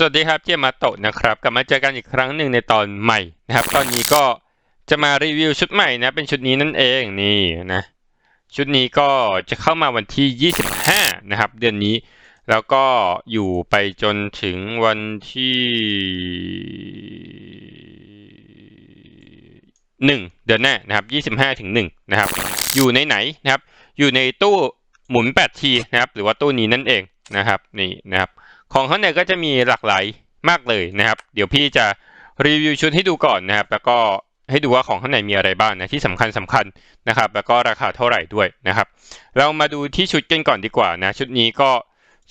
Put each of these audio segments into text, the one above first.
สวัสดีครับเจมาโตะนะครับกลับมาเจอกันอีกครั้งหนึ่งในตอนใหม่นะครับ ตอนนี้ก็จะมารีวิวชุดใหม่นะ เป็นชุดนี้นั่นเองนี่นะ ชุดนี้ก็จะเข้ามาวันที่ 25 นะครับ เดือนนี้ แล้วก็อยู่ไปจนถึงวันที่หนึ่งเดือนหน้านะครับ 25ถึง1นะครับ อยู่ในไหนนะครับ อยู่ในตู้หมุน 8T นะครับ หรือว่าตู้นี้นั่นเองนะครับ นี่นะครับ ของเข้างในก็จะมีหลากหลายมากเลยนะครับ เดี๋ยวพี่จะรีวิวชุดให้ดูก่อนนะครับ แล้วก็ให้ดูว่าของข้างในมีอะไรบ้างนะที่สำคัญสำคัญนะครับ แล้วก็ราคาเท่าไหร่ด้วยนะครับ เรามาดูที่ชุดกันก่อนดีกว่านะชุดนี้ก็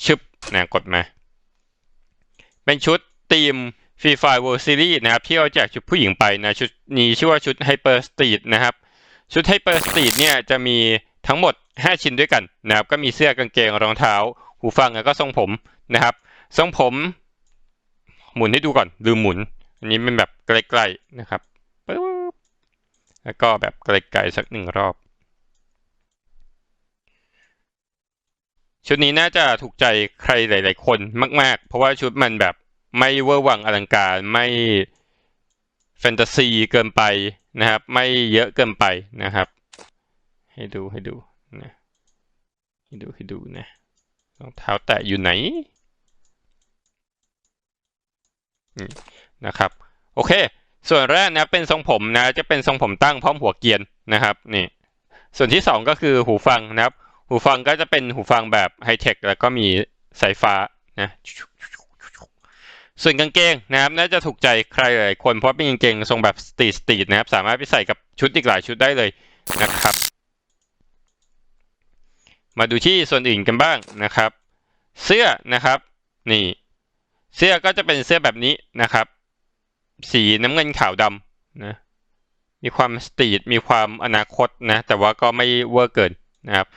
ชึบนะกดมา เป็นชุดทีมฟรีไฟ World Series นะครับที่เราแจกชุดผู้หญิงไปนะชุดนี้ชื่อว่าชุด Hyper Street นะครับชุด Hyper Street เนี่ยจะมีทั้งหมด 5 ชิ้นด้วยกันนะครับก็มีเสื้อกางเกงรองเท้า หูฟังแล้วก็ทรงผมนะครับ ทรงผม หมุนให้ดูก่อนลืมหมุน อันนี้เป็นแบบไกลๆนะครับปึ๊บแล้วก็แบบไกลๆสักหนึ่งรอบ ชุดนี้น่าจะถูกใจใครหลาย ๆ คนมาก ๆ เพราะว่าชุดมันแบบไม่เวอร์วังอลังการไม่แฟนตาซีเกินไปนะครับ ไม่เยอะเกินไปนะครับ ให้ดูให้ดูนะให้ดูให้ดูนะรองเท้าแตะอยู่ไหน นะครับโอเค ส่วนแรกนะเป็นทรงผมนะจะเป็นทรงผมตั้งพร้อมหัวเกียนนะครับนี่ส่วนที่สองก็คือหูฟังนะครับ หูฟังก็จะเป็นหูฟังแบบไฮเทคแล้วก็มีสายฟ้านะส่วนกางเกงนะครับ น่าจะถูกใจใครหลายคนเพราะเป็นกางเกงทรงแบบสตรีทสตรีทนะครับ สามารถไปใส่กับชุดอีกหลายชุดได้เลยนะครับ มาดูที่ส่วนอื่นกันบ้างนะครับ เสื้อนะครับ นี่ เสื้อก็จะเป็นเสื้อแบบนี้นะครับ สีน้ำเงินขาวดำนะมีความสตรีทมีความอนาคตนะแต่ว่าก็ไม่เวอร์เกินนะครับ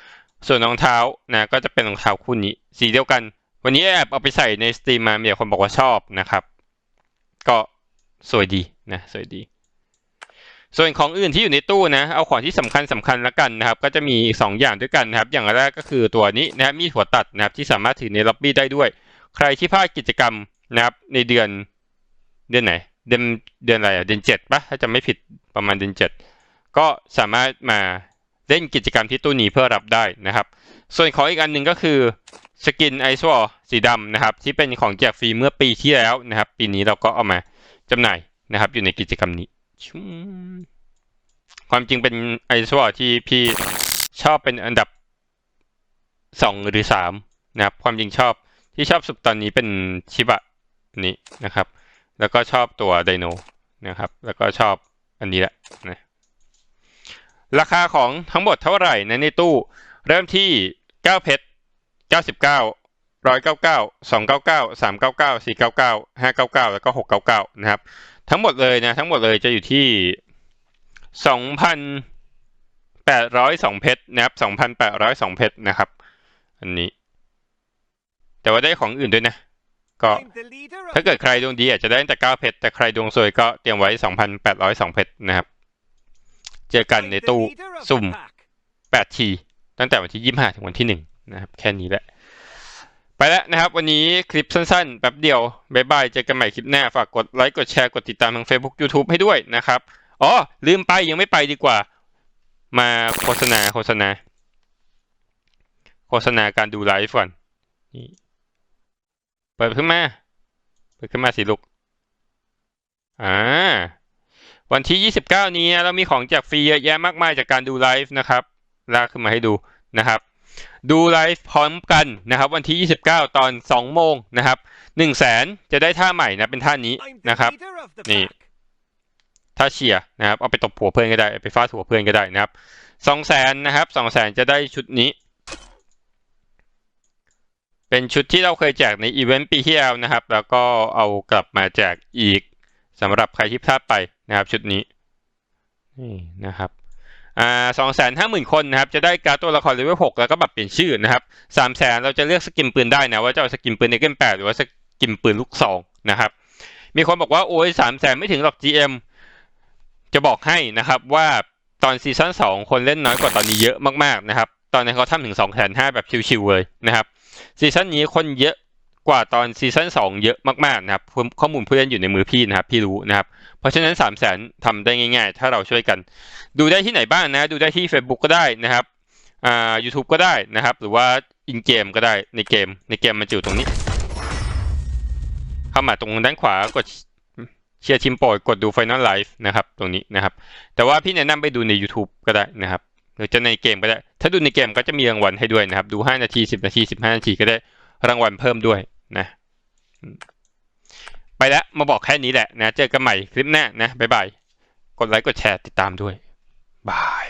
ส่วนรองเท้านะก็จะเป็นรองเท้าคู่นี้ สีเดียวกัน วันนี้แอบเอาไปใส่ในสตรีมมามีคนบอกว่าชอบนะครับ ก็สวยดีนะสวยดี ส่วนของอื่นที่อยู่ในตู้นะ เอาของที่สำคัญสำคัญละกันนะครับ ก็จะมีสองอย่างด้วยกันนะครับ อย่างแรกก็คือตัวนี้นะครับมีหัวตัดนะครับที่สามารถถือในล็อบบี้ได้ด้วย ใครที่พลาดกิจกรรมนะครับ ในเดือนเดือนไหน เดือนเดือนอะไรอะเดือนเจ็ดปะถ้าจะไม่ผิดประมาณเดือนเจ็ดก็สามารถมาเล่นกิจกรรมที่ตู้นี้เพื่อรับได้นะครับ ส่วนของอีกอันหนึ่งก็คือสกินไอซ์วอลสีดำนะครับ ที่เป็นของแจกฟรีเมื่อปีที่แล้วนะครับ ปีนี้เราก็เอามาจำหน่ายนะครับ อยู่ในกิจกรรมนี้ชุมความจริงเป็นไอซ์วอลที่พี่ชอบเป็นอันดับสองหรือสามนะครับ ความจริงชอบ ที่ชอบสุดตอนนี้เป็นชิบะนี้นะครับ แล้วก็ชอบตัวไดโนนะครับ แล้วก็ชอบอันนี้แหละนะราคาของทั้งหมดเท่าไหร่นะในตู้เริ่มที่ 9 เพชร 99 199 299 399 499 599 แล้วก็ 699 นะครับ ทั้งหมดเลยนะ ทั้งหมดเลยจะอยู่ที่ 2,802 เพชรนะครับ 2,802 เพชรนะครับ อันนี้ แต่ว่าได้ของอื่นด้วยนะ ก็ถ้าเกิดใครดวงดีอาจจะได้ตั้งแต่9เพชรแต่ใครดวงซวยก็เตรียมไว้ 2,802 เพชรนะครับ เจอกันในตู้สุ่ม8ทีตั้งแต่วันที่ 25 ถึงวันที่ 1 นะครับ แค่นี้แหละ ไปแล้วนะครับ วันนี้คลิปสั้นๆแป๊บเดียวบ๊ายบาย เจอกันใหม่คลิปหน้า ฝากกดไลค์กดแชร์กดติดตามทาง Facebook YouTube ให้ด้วยนะครับอ๋อลืมไปยังไม่ไปดีกว่า มาโฆษณาโฆษณา โฆษณาการดูไลฟ์ก่อนนี่ ปิดขึ้นมา เปิดขึ้นมาสิลูก อ่า วันที่ 29 นี้เรามีของแจกฟรีเยอะแยะมากมายจากการดูไลฟ์นะครับ ลากขึ้นมาให้ดูนะครับ ดูไลฟ์พร้อมกันนะครับ วันที่ 29 ตอน 2 โมงนะครับ1แสนจะได้ท่าใหม่นะ เป็นท่านี้นะครับ นี่ ท่าเชียร์นะครับ เอาไปตบหัวเพื่อนก็ได้ ไปฟาดหัวเพื่อนก็ได้นะครับ2แสนนะครับ2แสนจะได้ชุดนี้ เป็นชุดที่เราเคยแจกในอีเวนต์ปีที่แล้วนะครับ แล้วก็เอากลับมาแจกอีกสำหรับใครที่พลาดไปนะครับ ชุดนี้นี่นะครับสองแสนห้าหมื่นคนนะครับ จะได้การ์ดตัวละครเลเวลหกแล้วก็แบบเปลี่ยนชื่อนะครับสามแสนเราจะเลือกสกินปืนได้นะว่าจะเอาสกินปืนในเกมแปดหรือว่าสกินปืนลูกซองนะครับ มีคนบอกว่าโอ้ยสามแสนไม่ถึงหรอก GM จะบอกให้นะครับว่าตอนซีซั่นสองคนเล่นน้อยกว่าตอนนี้เยอะมากๆนะครับ ตอนนั้นเขาทำถึงสองแสนห้าแบบชิวๆเลยนะครับ ซีซั่นนี้คนเยอะกว่าตอนซีซั่นสองเยอะมากๆนะครับข้อมูลผู้เล่นอยู่ในมือพี่นะครับ พี่รู้นะครับ เพราะฉะนั้นสามแสนทำได้ง่าย ๆ ถ้าเราช่วยกัน ดูได้ที่ไหนบ้างนะ ดูได้ที่ Facebook ก็ได้นะครับอ่า YouTube ก็ได้นะครับ หรือว่าอินเกมก็ได้ในเกม ในเกมมันจะอยู่ตรงนี้ เข้ามาตรงด้านขวากดเชียร์ทีมโปรดกดดู Final Live นะครับ ตรงนี้นะครับ แต่ว่าพี่แนะนำไปดูใน YouTube ก็ได้นะครับ หรือจะในเกมก็ได้ ถ้าดูในเกมก็จะมีรางวัลให้ด้วยนะครับ ดู 5 นาที 10 นาที 15 นาทีก็ได้รางวัลเพิ่มด้วยนะ ไปแล้วมาบอกแค่นี้แหละนะ เจอกันใหม่คลิปหน้านะ บ๊ายบาย กดไลค์ กดแชร์ ติดตามด้วย บาย